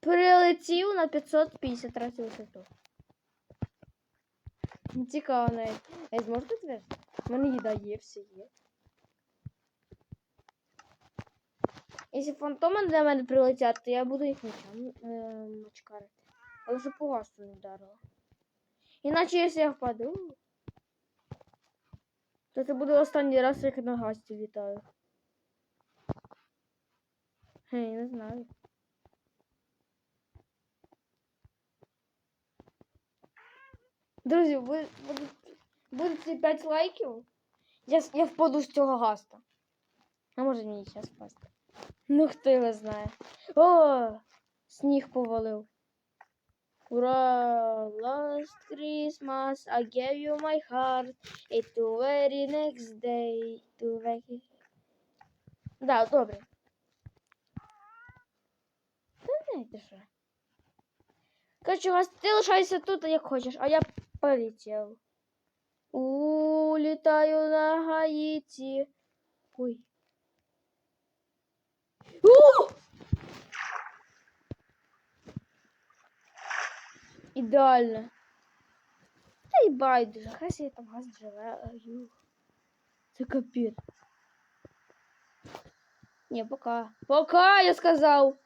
Прилетів на 553 висоту. Цікаво навіть. Я зможу підтвердити? У мене їда є, все є. Якщо фантоми до мене прилетять, то я буду їх мечом е, мочкарити. Але щоб по не вдарило. Іначе, якщо я впаду, то це буде останній раз, як на гасті літаю. Гей, не знаю. Друзі, ви, буде, буде ці 5 лайків. Я, я впаду з цього гаста. А може мені зараз впасти. Ну хто його знає. О! Сніг повалив. Ура! Last Christmas I gave you my heart. It the very next day to very... Да, добре. Та знаєте що. Гас, ти лишайся тут, як хочеш, а я полетів. Улітаю на Гаїті. Ой. У! Ідеально. Та й байдуже, хай собі там газ живе. Аю. Це капець. Ні, пока. Пока, я сказав.